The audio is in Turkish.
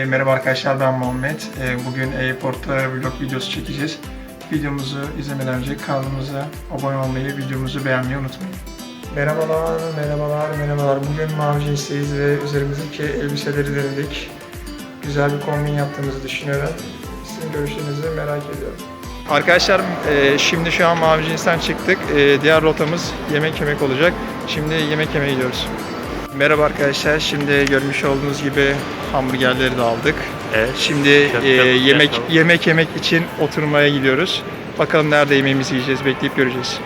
E, Merhaba arkadaşlar ben Muhammed. E, Bugün Airport'ta vlog videosu çekeceğiz. Videomuzu izlemeden önce kanalımıza abone olmayı, videomuzu beğenmeyi unutmayın. Merhabalar, merhabalar, merhabalar. Bugün mavi cinsteyiz ve üzerimizdeki elbiseleri denedik. Güzel bir kombin yaptığımızı düşünüyorum. Sizin görüşlerinizi merak ediyorum. Arkadaşlar e, şimdi şu an mavi cinsten çıktık. E, Diğer rotamız yemek yemek olacak. Şimdi yemek yemeye gidiyoruz. Merhaba arkadaşlar. Şimdi görmüş olduğunuz gibi hamburgerleri de aldık. Evet. Şimdi e, yemek yemek yemek için oturmaya gidiyoruz. Bakalım nerede yemeğimizi yiyeceğiz bekleyip göreceğiz.